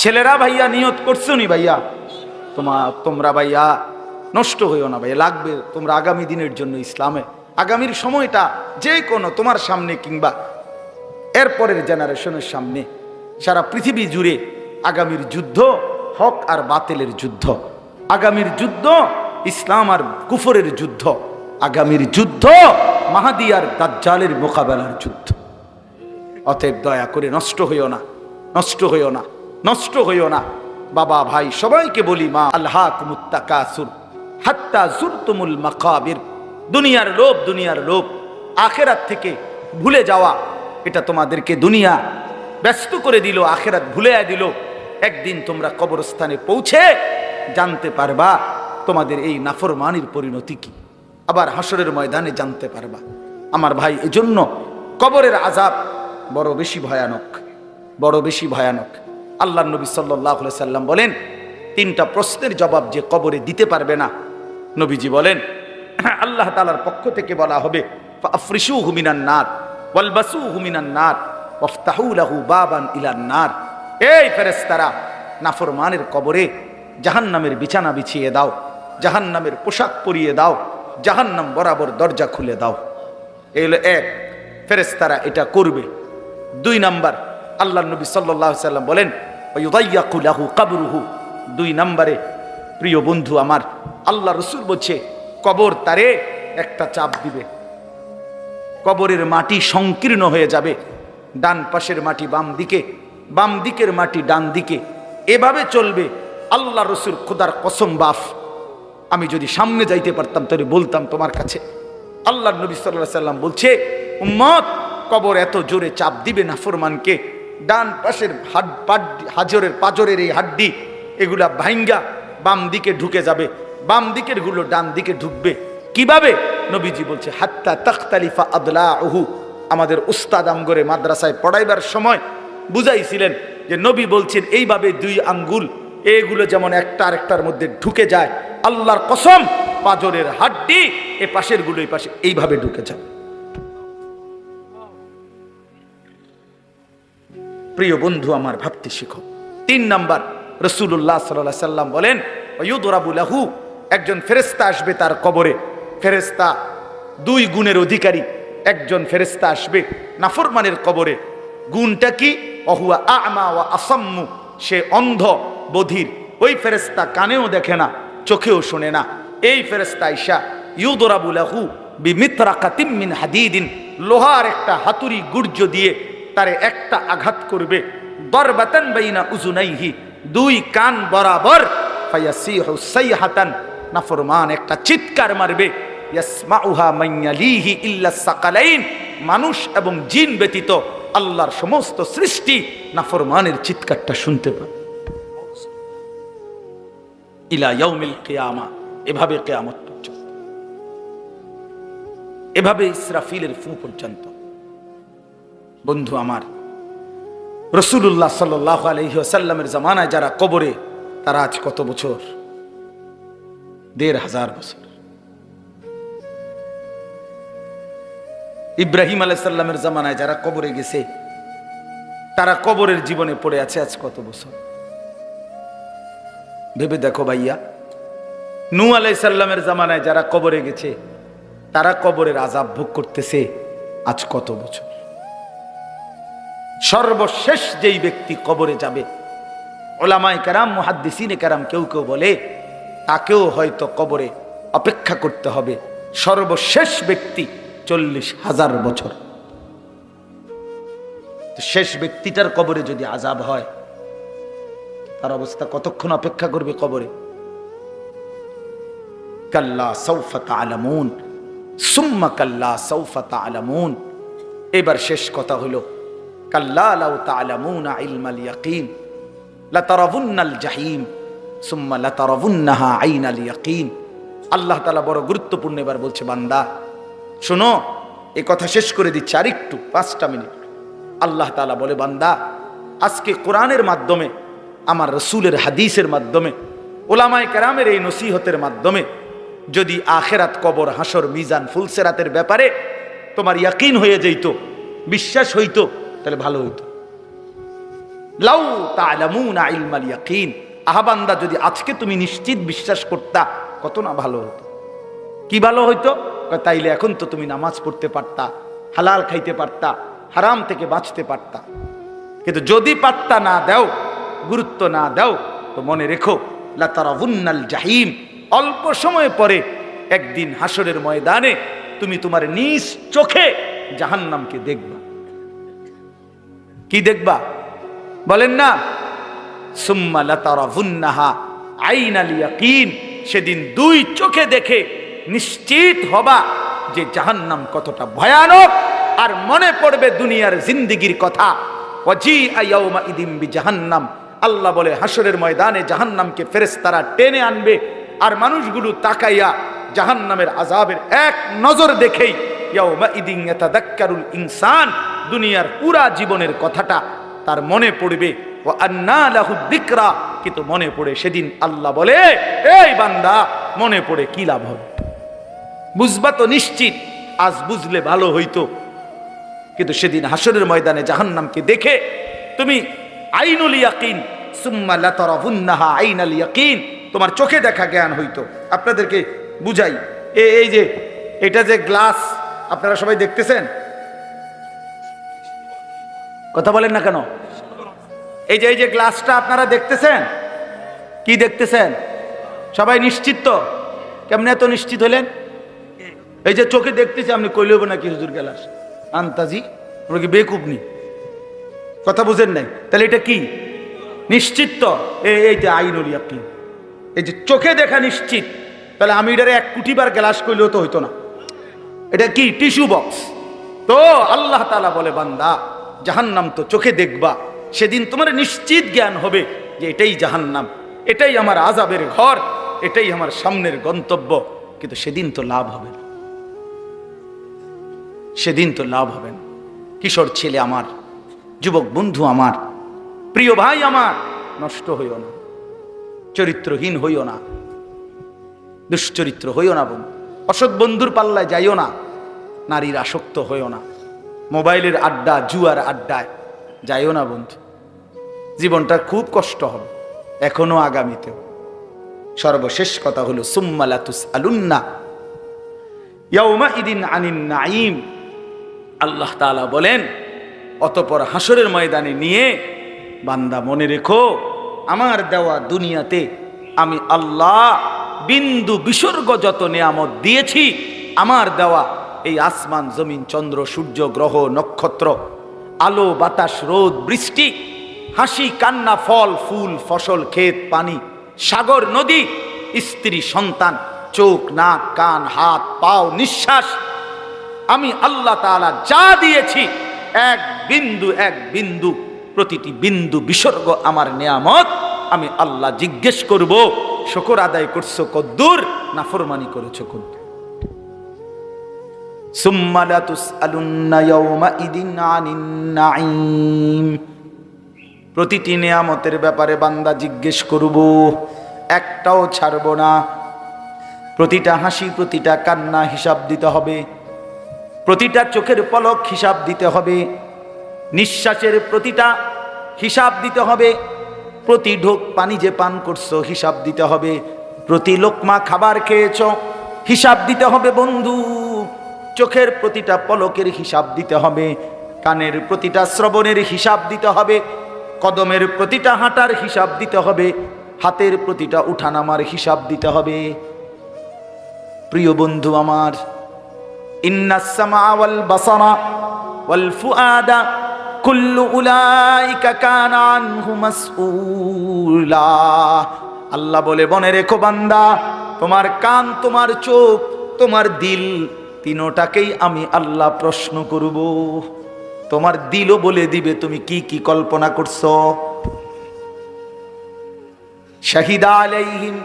ছেলেরা ভাইয়া, নিয়ত করছ নি ভাইয়া। তোমা, তোমরা ভাইয়া নষ্ট হইও না ভাইয়া, লাগবে তোমরা আগামী দিনের জন্য ইসলামে। আগামীর সময়টা যে কোনো তোমার সামনে কিংবা এরপরের জেনারেশনের সামনে। সারা পৃথিবী জুড়ে আগামীর যুদ্ধ হক আর বাতিলের যুদ্ধ। আগামীর যুদ্ধ ইসলাম আর কুফরের যুদ্ধ। আগামীর যুদ্ধ মাহাদি আর দাজ্জালের মোকাবেলার যুদ্ধ। অতএব দয়া করে নষ্ট হইও না, নষ্ট হইও না। নষ্ট হইও না। বাবা, ভাই, সবাইকে বলি, মা আল্লাহ কুমুত্তাকাসুর হাত্তা জুরতুমুল মাকাবির। দুনিয়ার লোভ দুনিয়ার লোভ। আখেরাত থেকে ভুলে যাওয়া, এটা তোমাদেরকে দুনিয়া ব্যস্ত করে দিল, আখেরাত ভুলে দিল। একদিন তোমরা কবরস্থানে পৌঁছে জানতে পারবা তোমাদের এই নাফরমানির পরিণতি কি। আবার হাসরের ময়দানে জানতে পারবা। আমার ভাই, এজন্য কবরের আজাব বড় বেশি ভয়ানক, বড় বেশি ভয়ানক। আল্লাহ নবী সাল্লাহ সাল্লাম বলেন, তিনটা প্রশ্নের জবাব যে কবরে দিতে পারবে না, নবীজি বলেন, আল্লাহ তালার পক্ষ থেকে বলা হবে আফরিসু হুমিনান নার ওয়ালবাসু হুমিনান নার, ওয়াফতাহু লাহু বাবান ইলান নার। এই ফেরেশতারা, নাফরমানের কবরে জাহান্নামের বিছানা বিছিয়ে দাও, জাহান্নামের পোশাক পরিয়ে দাও, জাহান্নাম বরাবর দরজা খুলে দাও। এই হলো এক, ফেরেশতারা এটা করবে। দুই নাম্বার, আল্লাহ নবী সাল্লাহ সাল্লাম বলেন দুই নাম্বারে, প্রিয় বন্ধু আমার, আল্লাহ রসুল বলছে, কবর তারে একটা চাপ দিবে। কবরের মাটি সংকীর্ণ হয়ে যাবে। ডান পাশের মাটি বাম দিকে, বাম দিকের মাটি ডান দিকে। এভাবে চলবে, আল্লাহ রসুল খুদার কসম বাফ। আমি যদি সামনে যাইতে পারতাম, তাহলে বলতাম তোমার কাছে। আল্লাহ নবী সাল্লাহ সাল্লাম বলছে, উম্মত, কবর এত জোরে চাপ দিবে না ফরমানকে। ডান পাশের হাজরের পাজরের এই হাড্ডি, এগুলা ভাইঙ্গা বাম দিকে ঢুকে যাবে। বাম দিকেরগুলো ডান দিকে ঢুকবে। কীভাবে? নবীজি বলছে, হাত্তা তখতালিফা আদলা ওহু আমাদের উস্তাদ আমগরে মাদ্রাসায় পড়াইবার সময় বুঝাইছিলেন যে নবী বলছেন, এইভাবে দুই আঙ্গুল, এগুলো যেমন একটা আরেকটার মধ্যে ঢুকে যায়, আল্লাহর কসম পাজরের হাড্ডি এ পাশেরগুলো এই পাশে এইভাবে ঢুকে যায় প্রিয় বন্ধু, আমার ভাবতে শিখো। তিন নাম্বার রসুল্লাহ সাল্লাহ সাল্লাম বলেন লাহু একজন ফেরেস্তা আসবে তার কবরে। ফেরেস্তা দুই গুণের অধিকারী, একজন ফেরেস্তা আসবে নাফরমানের কবরে। গুণটা কি? অহুয়া আমা ওয়া আসাম্মু, সে অন্ধ, বধির। ওই ফেরেস্তা কানেও দেখে না, চোখেও শোনে না। এই ফেরেস্তা ইসা ইউদরাবু লাহু বিমিত্রা কাতিমিন হাদিদিন লোহার একটা হাতুড়ি গুর্জ দিয়ে তারে একটা আঘাত করবে। বাইনা উজুনাইহি, দুই কান বরাবর। নাফরমান একটা চিৎকার মারবে। মানুষ এবং জিন ব্যতীত আল্লাহর সমস্ত সৃষ্টি নাফরমানের চিৎকারটা শুনতে পাবে। এভাবে এভাবে ইসরাফিলের ফু পর্যন্ত। বন্ধু আমার রসুল্লাহ সাল্লাহ আলহিহাসাল্লামের জামানায় যারা কবরে, তারা আজ কত বছর? দেড় হাজার বছর। ইব্রাহিম আলাইসাল্লামের জামানায় যারা কবরে গেছে, তারা কবরের জীবনে পড়ে আছে আজ কত বছর? ভেবে দেখো ভাইয়া, নু আলাইসাল্লামের জামানায় যারা কবরে গেছে, তারা কবরের আজাব ভোগ করতেছে আজ কত বছর? সর্বশেষ যেই ব্যক্তি কবরে যাবে ওলামায় কারাম, মহাদ্দিসিনে কারাম কেউ কেউ বলে, তাকেও হয়তো কবরে অপেক্ষা করতে হবে। সর্বশেষ ব্যক্তি চল্লিশ হাজার বছর। শেষ ব্যক্তিটার কবরে যদি আজাব হয়, তার অবস্থা কতক্ষণ অপেক্ষা করবে কবরে? কাল্লা সৌফা আলামুন সুম্মা কাল্লা সৌফা আলামুন এবার শেষ কথা হলো কাল্লা লাউ তালামুনা ইলমাল ইয়াকিন, লাতারাবুন্নাল জাহিম, সুম্মা লাতারাবুন্নাহা আইনাল ইয়াকিন। আল্লাহ তাআলা বড় গুরুত্বপূর্ণ এবার বলছে, বান্দা, শোনো এই কথা শেষ করে দিচ্ছি আরেকটু, পাঁচটা মিনিট। আল্লাহ তাআলা বলে, বান্দা, আজকে কোরআনের মাধ্যমে, আমার রসুলের হাদিসের মাধ্যমে, ওলামায় কেরামের এই নসিহতের মাধ্যমে, যদি আখেরাত কবর হাসর মিজান, ফুলসেরাতের ব্যাপারে তোমার ইয়াকিন হয়ে যেত বিশ্বাস হইতো তাহলে ভালো হইতো। লাউ তালামুনা আহাবান্দা যদি আজকে তুমি নিশ্চিত বিশ্বাস করতা, কত না ভালো হতো। কি ভালো হইতো? তাইলে এখন তো তুমি নামাজ পড়তে পারতা, হালাল খাইতে পারতা, হারাম থেকে বাঁচতে পারতা। কিন্তু যদি পাত্তা না দাও, গুরুত্ব না দাও, তো মনে রেখো লাতারাবুন্নাল জাহিম। অল্প সময় পরে একদিন হাসরের ময়দানে তুমি তোমার নিজ চোখে জাহান্নামকে দেখবা। কি দেখবা? বলেন না, সুম্মা লাতারাবুন্নাহা আইনাল ইয়াকিন সেদিন দুই চোখে দেখে নিশ্চিত হবা যে জাহান্নাম কতটা ভয়ানক, আর মনে পড়বে দুনিয়ার জিন্দিগির কথা। ওয়াজি আয়াউমা ইদিম বি জাহান্নাম আল্লাহ বলে হাসরের ময়দানে জাহান্নামকে ফেরেশতারা টেনে আনবে, আর মানুষগুলো তাকাইয়া জাহান্নামের আজাবের এক নজর দেখেই, ইয়াউমা ইয়াতাদাক্কারুল ইনসান দুনিয়ার পুরা জীবনের কথাটা তার মনে পড়বে। ও আন্না দিকরা, কিন্তু মনে পড়ে সেদিন আল্লাহ বলে, এই বান্দা, মনে পড়ে কি লাভ হবে? বুঝবা তো নিশ্চিত, আজ বুঝলে ভালো হইতো। কিন্তু সেদিন হাসরের ময়দানে জাহান্নামকে দেখে তুমি আইনুল ইয়াকিন, সুম্মা লাতারাবুন্নাহা আইনাল ইয়াকিন, তোমার চোখে দেখা জ্ঞান হইতো। আপনাদেরকে বুঝাই এই যে, এটা যে গ্লাস, আপনারা সবাই দেখতেছেন? কথা বলেন না কেন? এই যে এই যে গ্লাসটা আপনারা দেখতেছেন? কি দেখতেছেন? সবাই নিশ্চিত তো? কেমনে এত নিশ্চিত হলেন? এই যে চোখে দেখতেছি, আপনি কইলেব নাকি হুজুর গ্লাস আন্তাজি, আমরা কি বেকুবনি কথা বুঝেন নাই? তাহলে এটা কি? নিশ্চিত তো? যে আইনুল ইয়াকিন এই যে চোখে দেখা নিশ্চিত, তাহলে আমি এটারে এক কুটিবার গ্লাস করলেও তো হইতো না। এটা কি? Tissue box. তো আল্লাহ তালা বলে, বান্দা জাহান্নাম তো চোখে দেখবা। সেদিন তোমার নিশ্চিত জ্ঞান হবে যে এটাই জাহান্নাম। এটাই আমার আজাবের ঘর, এটাই আমার সামনের গন্তব্য। কিন্তু সেদিন তো লাভ হবে না। সেদিন তো লাভ হবে না। কিশোর ছেলে আমার, যুবক বন্ধু আমার, প্রিয় ভাই আমার, নষ্ট হইও না। চরিত্রহীন হইও না। দুশ্চরিত্র হইও না বন্ধু। অসৎ বন্ধুর পাল্লায় যাইও না। নারীর আসক্ত হইও না। মোবাইলের আড্ডা, জুয়ার আড্ডায় যাইও না বন্ধু। জীবনটা খুব কষ্ট হবে, এখনও আগামীতেও। সর্বশেষ কথা হলো সুম্মালাতুস আলুন্না ইয়াউমা ইদিন আনিন নাইম আল্লাহ তাআলা বলেন, অতপর হাসরের ময়দানে নিয়ে বান্দা মনে রেখো, আমার দেওয়া দুনিয়াতে আমি আল্লাহ বিন্দু বিসর্গ যত নিয়ামত দিয়েছি, আমার দেওয়া এই আসমান, জমিন, চন্দ্র, সূর্য, গ্রহ, নক্ষত্র, আলো, বাতাস, রোদ, বৃষ্টি, হাসি, কান্না, ফল, ফুল, ফসল, ক্ষেত, পানি, সাগর, নদী, স্ত্রী, সন্তান, চোখ, নাক, কান, হাত, পাও, নিঃশ্বাস। আমি আল্লাহ তাআলা যা দিয়েছি, এক বিন্দু এক বিন্দু, প্রতিটি বিন্দু বিসর্গ আমার নিয়ামত। আমি আল্লাহ জিজ্ঞেস করব, শকর আদায় করছ কদ্দুর না ফরমানি করেছ কদ্দুর? প্রতিটি নিয়ামতের ব্যাপারে বান্দা জিজ্ঞেস করব, একটাও ছাড়ব না। প্রতিটা হাসি, প্রতিটা কান্না হিসাব দিতে হবে। প্রতিটা চোখের পলক হিসাব দিতে হবে। নিঃশ্বাসের প্রতিটা হিসাব দিতে হবে। প্রতি ঢোক পানি যে পান করছ, হিসাব দিতে হবে। প্রতি লোকমা খাবার খেয়েছ, হিসাব দিতে হবে বন্ধু। চোখের প্রতিটা পলকের হিসাব দিতে হবে, কানের প্রতিটা শ্রবণের হিসাব দিতে হবে, কদমের প্রতিটা হাঁটার হিসাব দিতে হবে, হাতের প্রতিটা উঠানামার হিসাব দিতে হবে। প্রিয় বন্ধু আমার আল্লাহ বলে বনে রেখো বান্দা, তোমার কান, তোমার চোখ, তোমার দিল তিনোটাকেই আমি আল্লাহ প্রশ্ন করব। তোমার দিলও বলে দিবে তুমি কি কি কল্পনা করছ। শাহিদা আলাইহিম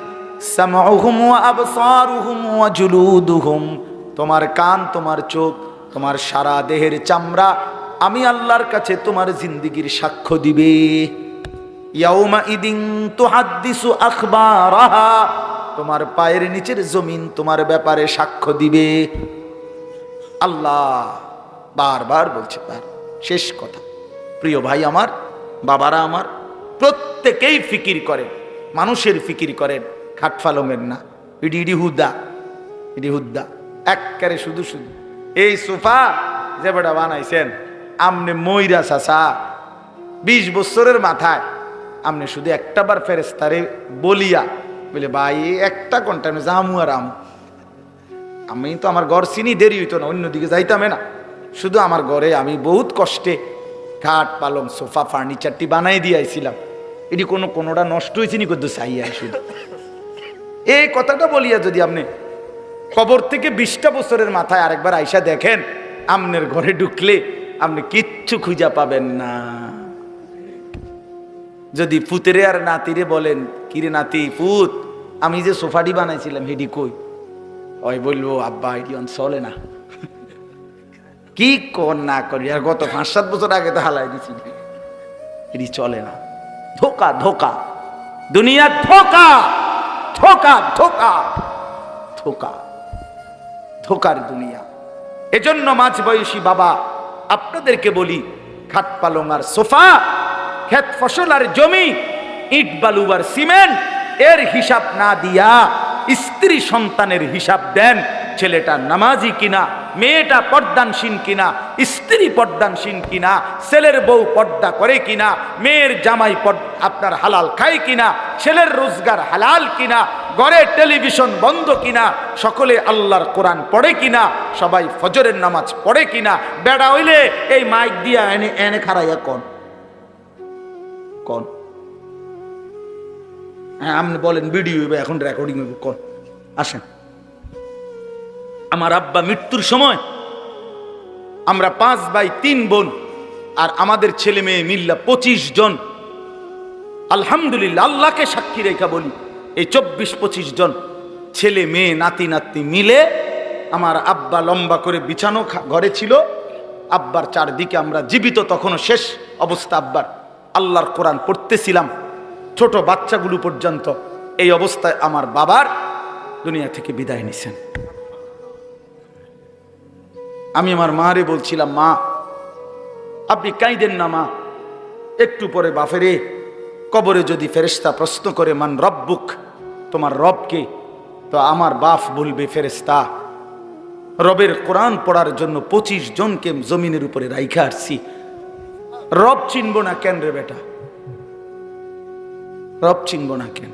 তোমার কান, তোমার চোখ, তোমার সারা দেহের চামড়া আমি আল্লাহর কাছে তোমার জিন্দিগির সাক্ষ্য দিবে। তোমার পায়ের নিচের জমিন তোমার ব্যাপারে সাক্ষ্য দিবে। আল্লাহ বারবার বলছে তার শেষ কথা। প্রিয় ভাই আমার, বাবারা আমার, প্রত্যেকেই ফিকির করেন, মানুষের ফিকির করেন খাট ফালঙের না। ইডি ইডি হুদ্দা ইডি হুদ্দা এককারে শুধু শুধু। এই সোফা যে বেটা বানাইছেন, আমনে ময়রা চাষা বিশ বছরের মাথায়, আমনে শুধু একটা বার ফেরেস্তারে বলিয়া, বলে, ভাই একটা ঘণ্টা আমি জামু আর আমু। আমি তো আমার ঘর চিনি, দেরি হইতো না অন্যদিকে যাইতামে না। শুধু আমার ঘরে আমি বহুত কষ্টে খাট, পালং, সোফা ফার্নিচারটি বানাই দিয়েছিলাম এটি কোনো কোনোটা নষ্ট হয়েছে নি করতে চাইয়া শুধু। এই কথাটা বলিয়া যদি আপনি কবর থেকে বিশটা বছরের মাথায় আরেকবার আইসা দেখেন, আমনের ঘরে ঢুকলে আপনি কিচ্ছু খুঁজা পাবেন না। যদি পুতেরে আর নাতিরে বলেন, কিরে নাতি, পুত, আমি যে সোফাটি বানাইছিলাম, হেডি কই? ওই বলব, আব্বা এটি অন চলে না। কি কর না করি, আর গত পাঁচ, সাত বছর আগে তো হালাই দিছি। এটি চলে না। ধোকা ধোকা। দুনিয়া ধোকা ধোকা ধোকা ধোকা। ধোকার দুনিয়া। এজন্য মাঝ বয়সী বাবা, আপনাদেরকে বলি, খাট পালং আর সোফা, ক্ষেত ফসল আর জমি, ইট, বালু আর সিমেন্ট, এর হিসাব না দিয়া স্ত্রী সন্তানের হিসাব দেন, ছেলেটা নামাজি কিনা, মেয়েটা পর্দানসীন কিনা, স্ত্রী পর্দানসীন কিনা, ছেলের বউ পর্দা করে কিনা, মেয়ের জামাই আপনার হালাল খায় কিনা, ছেলের রোজগার হালাল কিনা, ঘরে টেলিভিশন বন্ধ কিনা, সকলে আল্লাহর কোরআন পড়ে কিনা, সবাই ফজরের নামাজ পড়ে কিনা, বেড়া হইলে এই মাইক দিয়া এনে এনে খারাইয়া কন। কন। হ্যাঁ আপনি বলেন ভিডিও হইবে এখন রেকর্ডিং হইবে কন। আসেন। আমার আব্বা মৃত্যুর সময় আমরা পাঁচ ভাই, তিন বোন আর আমাদের ছেলে মেয়ে মিল্লা পঁচিশ জন। আলহামদুলিল্লাহ, আল্লাহকে সাক্ষী রেখা বলি, এই চব্বিশ পঁচিশ জন ছেলে মেয়ে নাতি নাতনি মিলে আমার আব্বা লম্বা করে বিছানো ঘরে ছিল। আব্বার চারদিকে আমরা জীবিত, তখনও শেষ অবস্থা আব্বার। আল্লাহর কোরআন পড়তেছিলাম। ছোট বাচ্চাগুলো পর্যন্ত এই অবস্থায় আমার বাবার দুনিয়া থেকে বিদায় নিছেন। আমি আমার মারে বলছিলাম, মা, আপনি কাইদেন না, মা। একটু পরে বাফেরে কবরে যদি ফেরেস্তা প্রশ্ন করে, মান রব্বুক? তোমার রবকে তো আমার বাপ বলবে ফেরেস্তা রবের কোরআন পড়ার জন্য পঁচিশ জনকে জমিনের উপরে রাইখা আসছি রব চিনব না কেন রে বেটা? রব চিনব না কেন?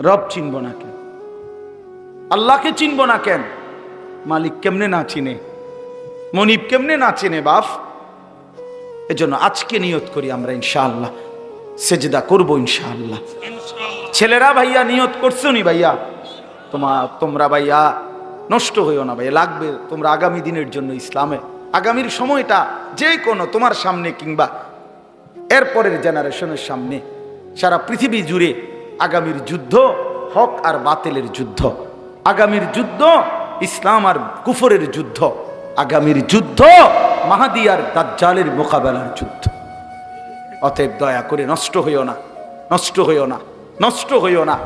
রব চিনব না কেন? আল্লাহকে চিনব না কেন? মালিক কেমনে না চিনে? মনিব কেমনে না চিনে বাপ? এজন্য আজকে নিয়ত করি আমরা ইনশাআল্লাহ। সেজদা করব ইনশাআল্লাহ। ছেলেরা ভাইয়া, নিয়ত করছ নি ভাইয়া? তোমা, তোমরা ভাইয়া নষ্ট হইও না ভাইয়া, লাগবে তোমরা আগামী দিনের জন্য ইসলামে। আগামীর সময়টা যে কোনো তোমার সামনে কিংবা এরপরের জেনারেশনের সামনে। সারা পৃথিবী জুড়ে আগামীর যুদ্ধ হক আর বাতিলের যুদ্ধ। আগামীর যুদ্ধ ইসলাম আর কুফরের যুদ্ধ। আগামীর যুদ্ধ মাহাদি আর দাজ্জালের মোকাবেলার যুদ্ধ। অতএব দয়া করে নষ্ট হইও না, নষ্ট হইও না, নষ্ট হইও না।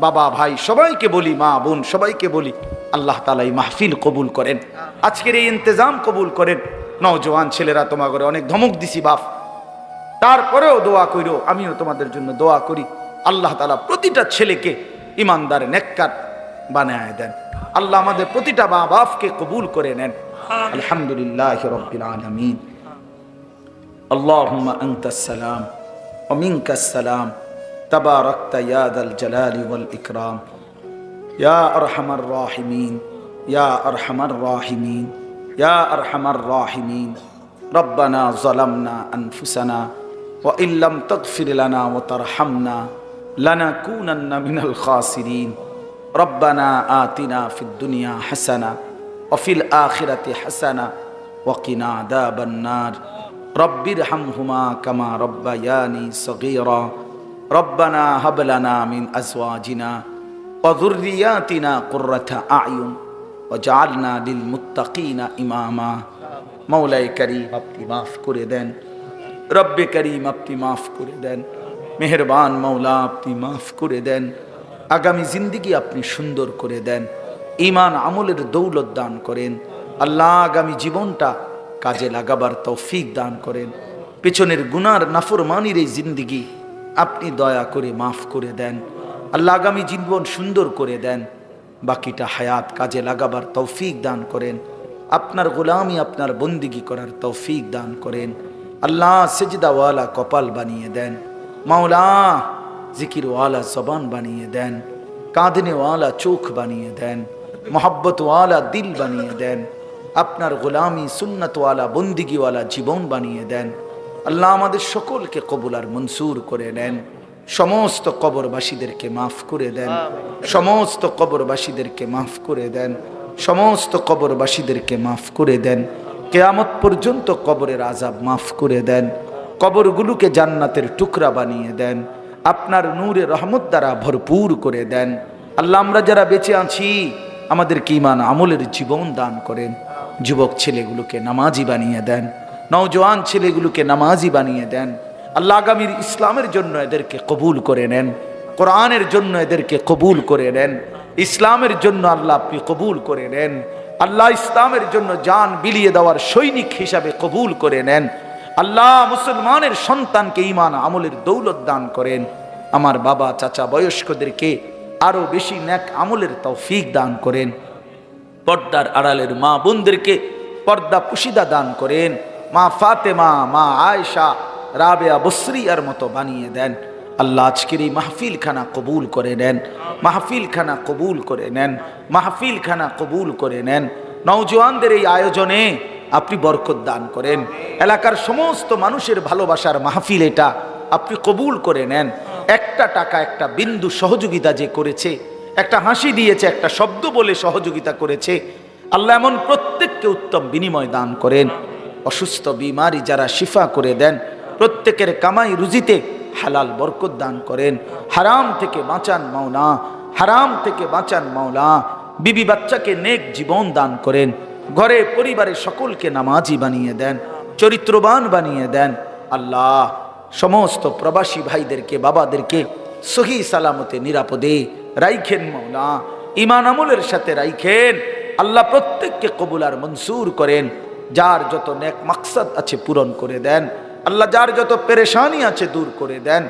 বাবা ভাই, সবাইকে বলি, মা বোন, সবাইকে বলি, আল্লাহ তালা এই মাহফিল কবুল করেন। আজকের এই ইন্তজাম কবুল করেন। নওজোয়ান ছেলেরা তোমাকে অনেক ধমক দিছি, বাপ। তারপরেও দোয়া করিও আমিও তোমাদের জন্য দোয়া করি আল্লাহ তালা প্রতিটা ছেলেকে ইমানদার নেককার বানায় দেন আল্লাহ আমাদের প্রতিটা মা বাপকে কবুল করে নেন আলহামদুলিল্লাহ রব্বিল আলমিন اللهم أنت السلام ومنك السلام تباركت يا ذا الجلال والإكرام يا أرحم الراحمين يا أرحم الراحمين يا أرحم الراحمين ربنا ظلمنا أنفسنا وإن لم تغفر لنا وترحمنا لنكونن من الخاسرين ربنا آتنا في الدنيا حسنة وفي الآخرة حسنة وقنا عذاب النار رب ارحمهما كما ربياني صغيرا ربنا هب لنا من أزواجنا وذرياتنا قرة أعين وجعلنا للمتقين إماما مولاي كريم আপনি মাফ করে দেন রব্বে করিম আপনি মাফ করে দেন। মেহেরবান মৌলা আপনি মাফ করে দেন। আগামী জিন্দিগি আপনি সুন্দর করে দেন। ইমান আমলের দৌলত দান করেন। আল্লাহ আগামী জীবনটা কাজে লাগাবার তৌফিক দান করেন। পেছনের গুনার নাফরমানির এই জিন্দিগি আপনি দয়া করে মাফ করে দেন। আল্লাহ আগামী জীবন সুন্দর করে দেন। বাকিটা হায়াত কাজে লাগাবার তৌফিক দান করেন। আপনার গোলামি আপনার বন্দিগি করার তৌফিক দান করেন। আল্লাহ সেজদাওয়ালা কপাল বানিয়ে দেন। মাওলা জিকিরওয়ালা জবান বানিয়ে দেন। কাঁদনেওয়ালা চোখ বানিয়ে দেন। মোহাব্বতওয়ালা দিল বানিয়ে দেন। আপনার গোলামি সুন্নতওয়ালা বন্দিগিওয়ালা জীবন বানিয়ে দেন। আল্লাহ আমাদের সকলকে কবুল আর মনসুর করে নেন। সমস্ত কবরবাসীদেরকে মাফ করে দেন। সমস্ত কবরবাসীদেরকে মাফ করে দেন। সমস্ত কবরবাসীদেরকে মাফ করে দেন। কেয়ামত পর্যন্ত কবরের আজাব মাফ করে দেন। কবরগুলোকে জান্নাতের টুকরা বানিয়ে দেন। আপনার নূরে রহমত দ্বারা ভরপুর করে দেন। আল্লাহ, আমরা যারা বেঁচে আছি আমাদের কিমান আমলের জীবন দান করেন। যুবক ছেলেগুলোকে নামাজি বানিয়ে দেন। নওজোয়ান ছেলেগুলোকে নামাজি বানিয়ে দেন। আল্লাহ, আগামীর ইসলামের জন্য এদেরকে কবুল করে নেন। কোরআনের জন্য এদেরকে কবুল করে নেন। ইসলামের জন্য আল্লাহ আপনি কবুল করে নেন। আল্লাহ ইসলামের জন্য জান বিলিয়ে দেওয়ার সৈনিক হিসাবে কবুল করে নেন। আল্লাহ মুসলমানের সন্তানকে ইমান আমলের দৌলত দান করেন। আমার বাবা, চাচা, বয়স্কদেরকে আরও বেশি ন্যাক আমলের তৌফিক দান করেন। পর্দার আড়ালের মা বোনদেরকে পর্দা পুশিদা দান করেন। মা ফাতেমা, মা আয়েশা, রাবেয়া, বসরিয়ার মতো বানিয়ে দেন। আল্লাহ আজকের এই মাহফিল খানা কবুল করে নেন মাহফিল খানা কবুল করে নেন মাহফিল খানা কবুল করে নেন। নওজোয়ানদের এই আয়োজনে আপনি বরকত দান করেন। এলাকার সমস্ত মানুষের ভালোবাসার মাহফিল এটা, আপনি কবুল করে নেন। একটা টাকা, একটা বিন্দু সহযোগিতা যে করেছে, একটা হাসি দিয়েছে, একটা শব্দ বলে সহযোগিতা করেছে, আল্লাহ এমন প্রত্যেককে উত্তম বিনিময় দান করেন। অসুস্থ, বিমারি যারা শিফা করে দেন, প্রত্যেকের কামাই রুজিতে হালাল বরকত দান করেন। হারাম থেকে বাঁচান মাওলা, হারাম থেকে বাঁচান মাওলা। বিবি বাচ্চাকে নেক জীবন দান করেন। ঘরে পরিবারের সকলকে নামাজি বানিয়ে দেন, চরিত্রবান বানিয়ে দেন। আল্লাহ সমস্ত প্রবাসী ভাইদেরকে, বাবাদেরকে সহি সালামতে, নিরাপদে রাইখেন মাওলা। ইমান আমলের সাথে রাইখেন। আল্লাহ প্রত্যেককে কবুলার মনসুর করেন। যার যত নেক মাকসাদ আছে পূরণ করে দেন। আল্লাহ যার যত পেরেশানি আছে দূর করে দেন,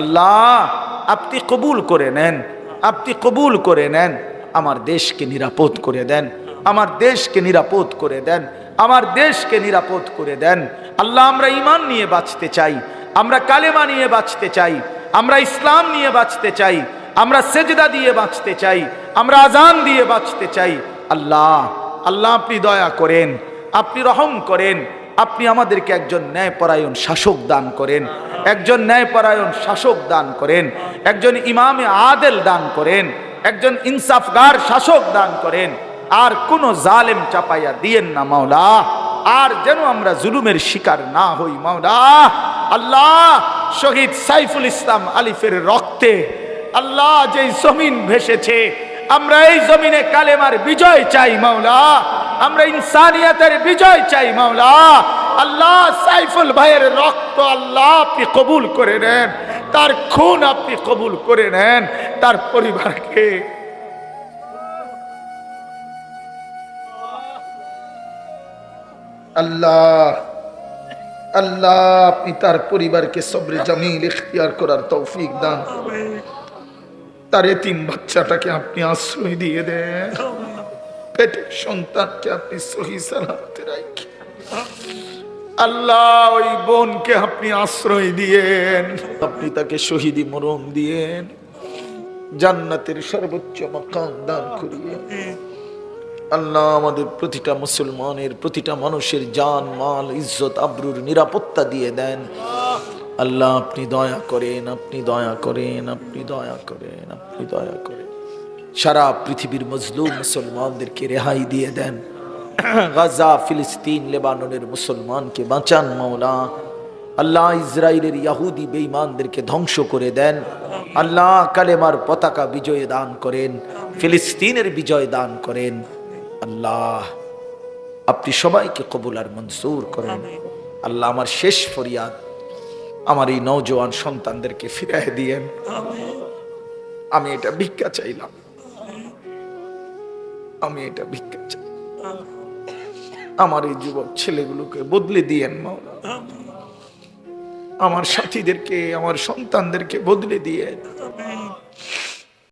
আল্লাহ আপনি কবুল করে নেন, আপনি কবুল করে নেন, আমার দেশকে নিরাপদ করে দেন, আমার দেশকে নিরাপদ করে দেন, আমার দেশকে নিরাপদ করে দেন। আল্লাহ আমরা ইমান নিয়ে বাঁচতে চাই, আমরা কালেমা নিয়ে বাঁচতে চাই, আমরা ইসলাম নিয়ে বাঁচতে চাই, আমরা সেজদা দিয়ে বাঁচতে চাই, আমরা আজান দিয়ে বাঁচতে চাই। আল্লাহ আল্লাহ আপনি দয়া করেন, আপনি রহম করেন আপনি আমাদেরকে একজন ন্যায়পরায়ণ শাসক দান করেন, একজন ন্যায়পরায়ণ শাসক দান করেন, একজন ইমামে আদেল দান করেন, একজন ইনসাফগার শাসক দান করেন। আর কোন জালেম চাপাইয়া দিয়েন না মাওলা। আর যেন আমরা জুলুমের শিকার না হই মাওলা। আল্লাহ শহীদ সাইফুল ইসলাম আলিফের রক্তে আল্লাহ যে জমিন ভেসেছে, আমরা এই জমিনে কালেমার বিজয় চাই মাওলা। আমরা ইনসানিয়াতের বিজয় চাই, মাওলা। আল্লাহ সাইফুল ভাইয়ের রক্ত আল্লাহ আপনি কবুল করে নেন, তার খুন আপনি কবুল করে নেন, তার পরিবারকে। আল্লাহ আল্লাহ আপনি তার পরিবারকে সবরে জামিল ইখতিয়ার করার তৌফিক দান। তার এতিম বাচ্চাটাকে আপনি আশ্রয় দিয়ে দেন। পেটের সন্তানকে আপনি সহি সালামতে রাখেন। আল্লাহ, ওই বোনকে আপনি আশ্রয় দিয়েন। আপনি তাকে শহীদি মরণ দিয়েন। জান্নাতের সর্বোচ্চ মাকাম দান করিয়ে। আল্লাহ আমাদের প্রতিটা মুসলমানের, প্রতিটা মানুষের জান, মাল, ইজ্জত, আবরুর নিরাপত্তা দিয়ে দেন। আল্লাহ, আপনি দয়া করেন, আপনি দয়া করেন, আপনি দয়া করেন, আপনি দয়া করেন। সারা পৃথিবীর মজলুম মুসলমানদেরকে রেহাই দিয়ে দেন। গাজা, ফিলিস্তিন, লেবাননের মুসলমানকে বাঁচান মাওলা। আল্লাহ ইসরায়েলের ইয়াহুদি বেঈমানদেরকে ধ্বংস করে দেন। আল্লাহ কালেমার পতাকা বিজয় দান করেন, ফিলিস্তিনের বিজয় দান করেন। আল্লাহ, আপনি সবাইকে কবুল আর মনসুর করেন। আল্লাহ আমার শেষ ফরিয়াদ, আমার এই নওজোয়ান সন্তানদেরকে ফিরাই দিয়েন। আমি এটা ভিক্ষা চাইলাম। আমি এটা ভিক্ষা চাই। আমার এই যুবক ছেলেগুলোকে বদলে দিয়েন মাওলা আমার সাথীদেরকে, আমার সন্তানদেরকে বদলে দিয়ে